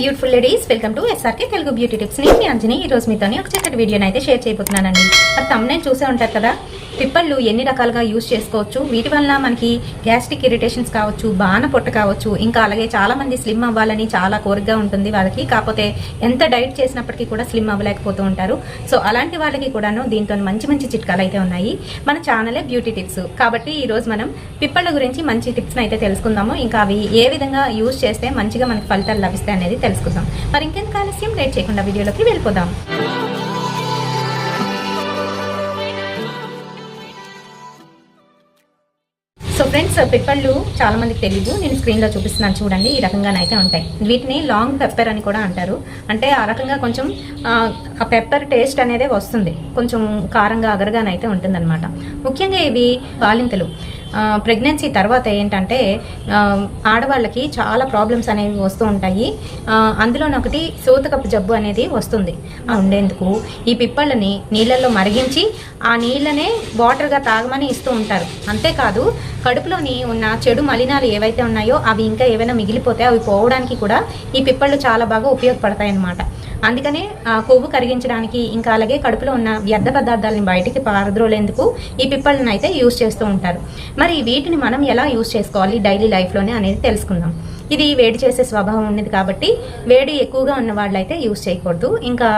Beautiful ladies welcome to SRK Telugu beauty tips నేను మీ అంజని. ఈ రోజు మీతోని ఒక చక్కటి వీడియోని అయితే షేర్ చేయబోతున్నానండి. మరి తమ్మునే చూసే ఉంటారు కదా? పిప్పళ్ళు ఎన్ని రకాలుగా యూజ్ చేసుకోవచ్చు? వీటి వల్ల మనకి గ్యాస్ట్రిక్ ఇరిటేషన్స్ కావచ్చు బాణ పొట్ట కావచ్చు ఇంకా అలాగే చాలా మంది స్లిమ్ అవ్వాలని చాలా కోరికగా ఉంటుంది వాళ్ళకి. కాకపోతే ఎంత డైట్ చేసినప్పటికీ కూడా స్లిమ్ అవ్వలేకపోతూ ఉంటారు. సో అలాంటి వాళ్ళకి కూడాను దీంతో మంచి మంచి చిట్కాలు అయితే ఉన్నాయి. మన ఛానలే బ్యూటీ టిప్స్. కాబట్టి ఈ రోజు మనం పిప్పళ్ళ గురించి మంచి టిప్స్ని అయితే తెలుసుకుందాము. ఇంకా అవి ఏ విధంగా యూజ్ చేస్తే మంచిగా మనకి ఫలితాలు లభిస్తాయి అనేది తెలుసుకుందాం. మరి ఇంకెంత ఆలస్యం? లేట్ చేయకుండా వీడియోలోకి వెళ్ళిపోదాం. ఫ్రెండ్స్ పిప్పళ్ళు చాలా మందికి తెలియదు నేను స్క్రీన్లో చూపిస్తున్నాను. చూడండి ఈ రకంగానైతే ఉంటాయి. వీటిని లాంగ్ పెప్పర్ అని కూడా అంటారు. అంటే ఆ రకంగా కొంచెం ఆ, పెప్పర్ టేస్ట్ అనేది వస్తుంది. కొంచెం కారంగా అగరగానైతే ఉంటుందన్నమాట. ముఖ్యంగా ఇవి బాలింతలు. ప్రెగ్నెన్సీ తర్వాత ఏంటంటే ఆడవాళ్ళకి చాలా ప్రాబ్లమ్స్ అనేవి వస్తూ ఉంటాయి. అందులోనొకటి అందులోనే సూతకపు జబ్బు అనేది వస్తుంది. ఉండేందుకు ఈ పిప్పళ్ళని నీళ్ళల్లో మరిగించి ఆ నీళ్ళనే వాటర్గా తాగమని ఇస్తూ ఉంటారు. అంతేకాదు కడుపులోని ఉన్న చెడు మలినాలు ఏవైతే ఉన్నాయో అవి ఇంకా ఏవైనా మిగిలిపోతే అవి పోవడానికి కూడా ఈ పిప్పళ్ళు చాలా బాగా ఉపయోగపడతాయి అన్నమాట అందుకనే ఆ, కొవ్వు కరిగించడానికి ఇంకా అలాగే కడుపులో ఉన్న వ్యర్థ పదార్థాలను బయటికి పారద్రోలేందుకు ఈ పిప్పళ్ళని అయితే యూజ్ చేస్తూ ఉంటారు. మరి వీటిని మనం ఎలా యూజ్ చేసుకోవాలి డైలీ లైఫ్లోనే అనేది తెలుసుకుందాం. ఇది వేడి చేసే స్వభావం ఉన్నది కాబట్టి వేడి ఎక్కువగా ఉన్న వాళ్ళైతే యూజ్ చేయకూడదు. ఇంకా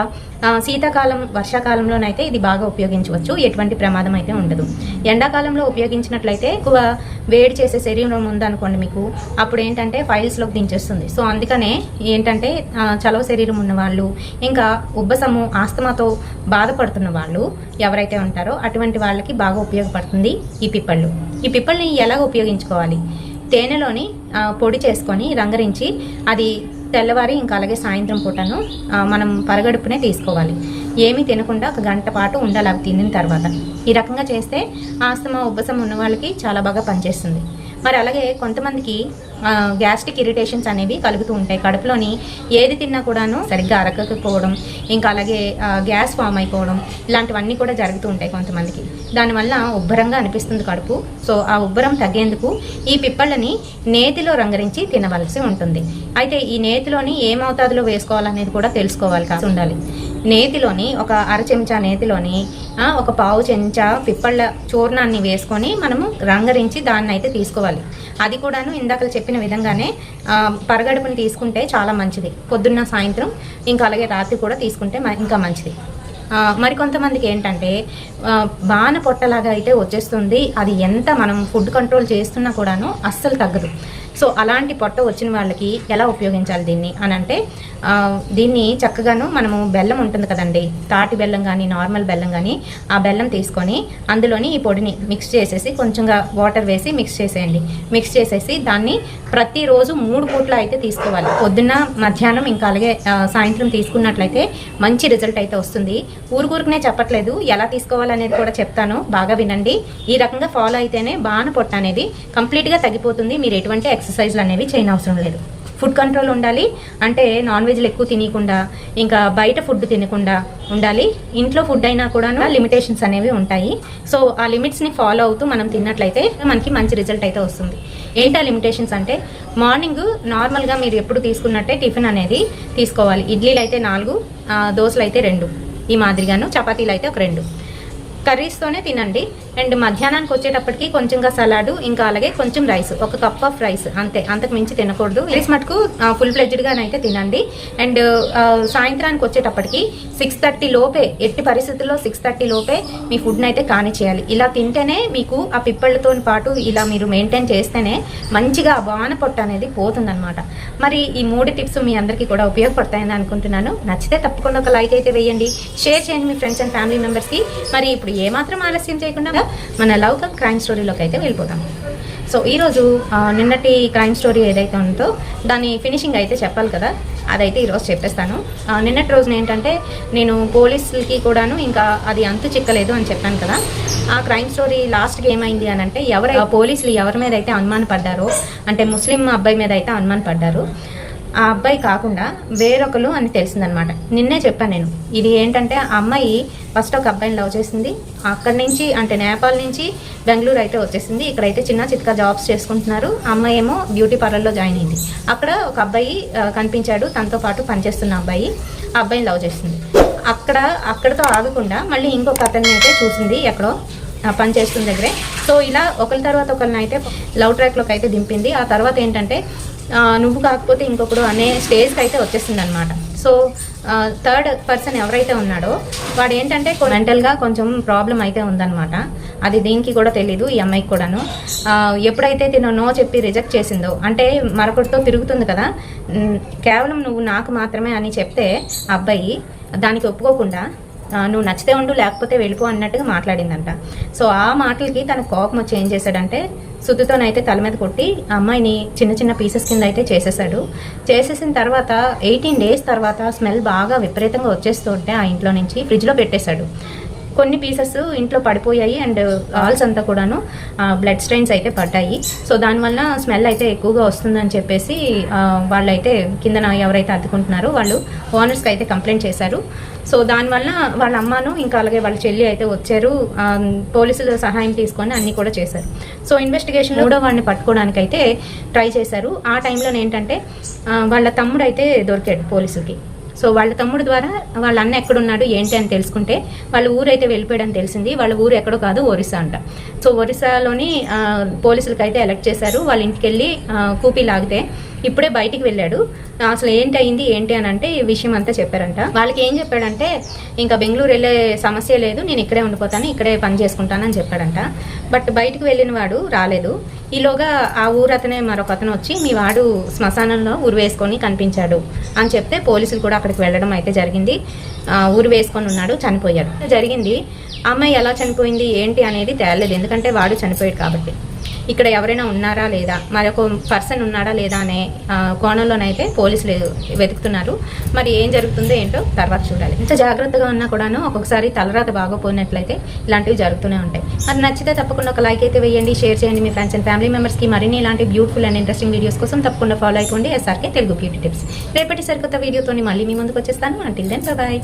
శీతాకాలం వర్షాకాలంలోనైతే ఇది బాగా ఉపయోగించవచ్చు. ఎటువంటి ప్రమాదం అయితే ఉండదు. ఎండాకాలంలో ఉపయోగించినట్లయితే ఎక్కువ వేడి చేసే శరీరం ఉందనుకోండి మీకు అప్పుడు ఏంటంటే ఫైల్స్లోకి దించేస్తుంది. సో అందుకనే ఏంటంటే చలవ శరీరం ఉన్న వాళ్ళు ఇంకా ఉబ్బసము ఆస్తమాతో బాధపడుతున్న వాళ్ళు ఎవరైతే ఉంటారో అటువంటి వాళ్ళకి బాగా ఉపయోగపడుతుంది ఈ పిప్పళ్ళు. ఈ పిప్పల్ని ఎలా ఉపయోగించుకోవాలి? తేనెలోని పొడి చేసుకొని రంగరించి అది తెల్లవారి ఇంకా అలాగే సాయంత్రం పూటను మనం పరగడుపునే తీసుకోవాలి. ఏమీ తినకుండా ఒక గంట పాటు ఉండాలి అవి తిన్న తర్వాత. ఈ రకంగా చేస్తే ఆస్తమా ఉబ్బసం ఉన్న వాళ్ళకి చాలా బాగా పనిచేస్తుంది. మరి అలాగే కొంతమందికి గ్యాస్ట్రిక్ ఇరిటేషన్స్ అనేవి కలుగుతూ ఉంటాయి. కడుపులోని ఏది తిన్నా కూడాను సరిగ్గా అరగకపోవడం ఇంకా అలాగే గ్యాస్ ఫామ్ అయిపోవడం ఇలాంటివన్నీ కూడా జరుగుతూ ఉంటాయి కొంతమందికి. దానివల్ల ఉబ్బరంగా అనిపిస్తుంది కడుపు. సో ఆ ఉబ్బరం తగ్గేందుకు ఈ పిప్పళ్ళని నేతిలో రంగరించి తినవలసి ఉంటుంది. అయితే ఈ నేతిలోని ఏ మోతాదులో వేసుకోవాలనేది కూడా తెలుసుకోవాలి కాసి ఉండాలి. నేతిలోని ఒక అర చెంచా నేతిలోని ఒక పావు చెంచా పిప్పళ్ళ చూర్ణాన్ని వేసుకొని మనము రంగరించి దాన్ని అయితే తీసుకోవాలి. అది కూడాను ఇందాక చెప్పిన విధంగానే పరగడుపుని తీసుకుంటే చాలా మంచిది. పొద్దున్న సాయంత్రం ఇంకా అలాగే రాత్రి కూడా తీసుకుంటే ఇంకా మంచిది. మరికొంతమందికి ఏంటంటే బాణ పొట్టలాగా అయితే వచ్చేస్తుంది. అది ఎంత మనం ఫుడ్ కంట్రోల్ చేస్తున్నా కూడాను అస్సలు తగ్గదు. సో అలాంటి పొట్ట వచ్చిన వాళ్ళకి ఎలా ఉపయోగించాలి దీన్ని అని అంటే దీన్ని చక్కగాను మనము బెల్లం ఉంటుంది కదండి తాటి బెల్లం కానీ నార్మల్ బెల్లం కానీ ఆ బెల్లం తీసుకొని అందులోని ఈ పొడిని మిక్స్ చేసేసి కొంచెంగా వాటర్ వేసి మిక్స్ చేసేయండి. మిక్స్ చేసేసి దాన్ని ప్రతిరోజు మూడు పూట్ల అయితే తీసుకోవాలి. పొద్దున్న మధ్యాహ్నం ఇంకా అలాగే సాయంత్రం తీసుకున్నట్లయితే మంచి రిజల్ట్ అయితే వస్తుంది. ఊరుకూరుకునే చెప్పట్లేదు. ఎలా తీసుకోవాలనేది కూడా చెప్తాను. బాగా వినండి. ఈ రకంగా ఫాలో అయితేనే బాణ పొట్ట అనేది కంప్లీట్గా తగ్గిపోతుంది. మీరు ఎటువంటి ఎక్సర్సైజ్లు అనేవి చేయనవసరం లేదు. ఫుడ్ కంట్రోల్ ఉండాలి. అంటే నాన్ వెజ్లు ఎక్కువ తినకుండా ఇంకా బయట ఫుడ్ తినకుండా ఉండాలి. ఇంట్లో ఫుడ్ అయినా కూడా లిమిటేషన్స్ అనేవి ఉంటాయి. సో ఆ లిమిట్స్ని ఫాలో అవుతూ మనం తిన్నట్లయితే మనకి మంచి రిజల్ట్ అయితే వస్తుంది. ఏంటి ఆ లిమిటేషన్స్ అంటే మార్నింగ్ నార్మల్గా మీరు ఎప్పుడు తీసుకున్నట్టే టిఫిన్ అనేది తీసుకోవాలి. ఇడ్లీలు అయితే నాలుగు దోశలు అయితే రెండు. ఈ మాదిరిగాను చపాతీలు అయితే ఒక రెండు. కర్రీస్తోనే తినండి. అండ్ మధ్యాహ్నానికి వచ్చేటప్పటికి కొంచెంగా సలాడ్ ఇంకా అలాగే కొంచెం రైస్ ఒక కప్ ఆఫ్ రైస్ అంతే. అంతకు మించి తినకూడదు. రైస్ మటుకు ఫుల్ ఫ్లెడ్జ్డ్గానైతే తినండి. అండ్ సాయంత్రానికి వచ్చేటప్పటికి సిక్స్ థర్టీ లోపే ఎట్టి పరిస్థితుల్లో సిక్స్ థర్టీ లోపే మీ ఫుడ్ని అయితే కాని చేయాలి ఇలా తింటేనే మీకు ఆ పిప్పళ్ళతో పాటు ఇలా మీరు మెయింటైన్ చేస్తేనే మంచిగా వాన పొట్ట అనేది పోతుందన్నమాట. మరి ఈ మూడు టిప్స్ మీ అందరికీ కూడా ఉపయోగపడతాయని అనుకుంటున్నాను. నచ్చితే తప్పకుండా ఒక లైక్ అయితే వేయండి. షేర్ చేయండి మీ ఫ్రెండ్స్ అండ్ ఫ్యామిలీ మెంబర్స్కి మరి ఇప్పుడు ఏమాత్రం ఆలస్యం చేయకుండా మన లవ్ కమ్ క్రైమ్ స్టోరీలోకి అయితే వెళ్ళిపోతాం. సో ఈరోజు నిన్నటి క్రైమ్ స్టోరీ ఏదైతే ఉందో దాని ఫినిషింగ్ అయితే చెప్పాలి కదా. అదైతే ఈరోజు చెప్పేస్తాను. నిన్నటి రోజున ఏంటంటే నేను పోలీసులకి కూడాను ఇంకా అది అంతు చిక్కలేదు అని చెప్పాను కదా. ఆ క్రైమ్ స్టోరీ లాస్ట్కి ఏమైంది అని అంటే ఎవరు ఆ పోలీసులు ఎవరి మీద అయితే అనుమానపడ్డారో అంటే ముస్లిం అబ్బాయి మీద అయితే అనుమానపడ్డారు. ఆ అబ్బాయి కాకుండా వేరొకరు అని తెలిసిందనమాట. నిన్నే చెప్పాను నేను. ఇది ఏంటంటే ఆ అమ్మాయి ఫస్ట్ ఒక అబ్బాయిని లవ్ చేసింది. అక్కడి నుంచి అంటే నేపాల్ నుంచి బెంగళూరు అయితే వచ్చేసింది. ఇక్కడైతే చిన్న చిత్కా జాబ్స్ చేసుకుంటున్నారు. అమ్మాయి ఏమో బ్యూటీ పార్లర్లో జాయిన్ అయింది. అక్కడ ఒక అబ్బాయి కనిపించాడు. తనతో పాటు పనిచేస్తున్న అబ్బాయి ఆ అబ్బాయిని లవ్ చేసింది. అక్కడ అక్కడతో ఆగకుండా మళ్ళీ ఇంకొక అతన్ని అయితే చూసింది ఎక్కడో పని చేస్తున్న దగ్గరే. సో ఇలా ఒకరి తర్వాత ఒకరిని అయితే లవ్ ట్రాక్లోకి అయితే దింపింది. ఆ తర్వాత ఏంటంటే నువ్వు కాకపోతే ఇంకొకడు అనే స్టేజ్కి అయితే వచ్చేసింది అనమాట సో థర్డ్ పర్సన్ ఎవరైతే ఉన్నాడో వాడు ఏంటంటే మెంటల్గా కొంచెం ప్రాబ్లం అయితే ఉందన్నమాట అది దీనికి కూడా తెలీదు ఈ అమ్మాయికి కూడాను. ఎప్పుడైతే తిను నో చెప్పి రిజెక్ట్ చేసిందో అంటే మరొకటితో తిరుగుతుంది కదా కేవలం నువ్వు నాకు మాత్రమే అని చెప్తే అబ్బాయి దానికి ఒప్పుకోకుండా నువ్వు నచ్చితే ఉండు లేకపోతే వెళ్ళిపో అన్నట్టుగా మాట్లాడిందంట. సో ఆ మాటలకి తన కోపం వచ్చి ఏం చేశాడంటే సుత్తుతోనైతే తల మీద కొట్టి ఆ అమ్మాయిని చిన్న చిన్న పీసెస్ కింద అయితే చేసేసాడు చేసేసిన తర్వాత ఎయిటీన్ డేస్ తర్వాత స్మెల్ బాగా విపరీతంగా వచ్చేస్తుంటే ఆ ఇంట్లో నుంచి ఫ్రిడ్జ్లో పెట్టేశాడు. కొన్ని పీసెస్ ఇంట్లో పడిపోయాయి అండ్ uh, ఆల్స్ అంతా కూడాను uh, బ్లడ్ స్ట్రెయిన్స్ అయితే పడ్డాయి. సో దానివల్ల స్మెల్ అయితే ఎక్కువగా వస్తుందని చెప్పేసి uh, వాళ్ళైతే కిందన ఎవరైతే అద్దుకుంటున్నారో వాళ్ళు ఓనర్స్కి అయితే కంప్లైంట్ చేశారు. సో దానివల్ల వాళ్ళ అమ్మను ఇంకా అలాగే వాళ్ళ చెల్లి అయితే వచ్చారు. Um, పోలీసుల సహాయం తీసుకొని అన్నీ కూడా చేశారు. సో ఇన్వెస్టిగేషన్ మూడో వాడిని పట్టుకోవడానికి అయితే ట్రై చేశారు. ఆ టైంలో ఏంటంటే వాళ్ళ తమ్ముడు అయితే దొరికాడు పోలీసులకి. సో వాళ్ళ తమ్ముడు ద్వారా వాళ్ళ అన్న ఎక్కడున్నాడు ఏంటి అని తెలుసుకుంటే వాళ్ళ ఊరైతే వెళ్ళిపోయాడని తెలిసింది. వాళ్ళ ఊరు ఎక్కడో కాదు ఒరిస్సా అంట. సో ఒరిస్సాలోని ఆ, ఎలక్ట్ చేశారు. వాళ్ళ ఇంటికి వెళ్ళి కూపీ లాగితే ఇప్పుడే బయటికి వెళ్ళాడు. అసలు ఏంటి అయింది ఏంటి అని అంటే ఈ విషయం అంతా చెప్పారంట. వాళ్ళకి ఏం చెప్పాడంటే ఇంకా బెంగళూరు వెళ్ళే సమస్య లేదు నేను ఇక్కడే ఉండిపోతాను ఇక్కడే పని చేసుకుంటానని చెప్పాడంట. బట్ బయటికి వెళ్ళిన వాడు రాలేదు. ఈలోగా ఆ ఊరు అతనే మరొక అతను వచ్చి మీ వాడు శ్మశానంలో ఊరు వేసుకొని కనిపించాడు అని చెప్తే పోలీసులు కూడా అక్కడికి వెళ్ళడం అయితే జరిగింది. ఊరు వేసుకొని ఉన్నాడు చనిపోయాడు. జరిగింది అమ్మాయి ఎలా చనిపోయింది ఏంటి? అనేది తేలలేదు. ఎందుకంటే వాడు చనిపోయాడు కాబట్టి. ఇక్కడ ఎవరైనా ఉన్నారా లేదా? మరొక పర్సన్ ఉన్నాడా లేదా అనే కోణంలోనైతే పోలీసులు వెతుకుతున్నారు. మరి ఏం జరుగుతుందో ఏంటో తర్వాత చూడాలి. ఇంత జాగ్రత్తగా ఉన్నా కూడాను ఒక్కొక్కసారి తలరాత బాగోపోయినట్లయితే ఇలాంటివి జరుగుతూనే ఉంటాయి. మరి నచ్చితే తప్పకుండా ఒక లైక్ అయితే వేయండి షేర్ చేయండి మీ ఫ్రెండ్స్ అండ్ ఫ్యామిలీ మెంబర్స్కి మరిన్ని ఇలాంటి బ్యూటిఫుల్ అండ్ ఇంట్రెస్టింగ్ వీడియోస్ కోసం తప్పకుండా ఫాలో అయిపోండి. SRK Telugu beauty tips. రేపటి సరికొత్త వీడియోతో మళ్ళీ మీ ముందుకు వచ్చేస్తాను. Until then bye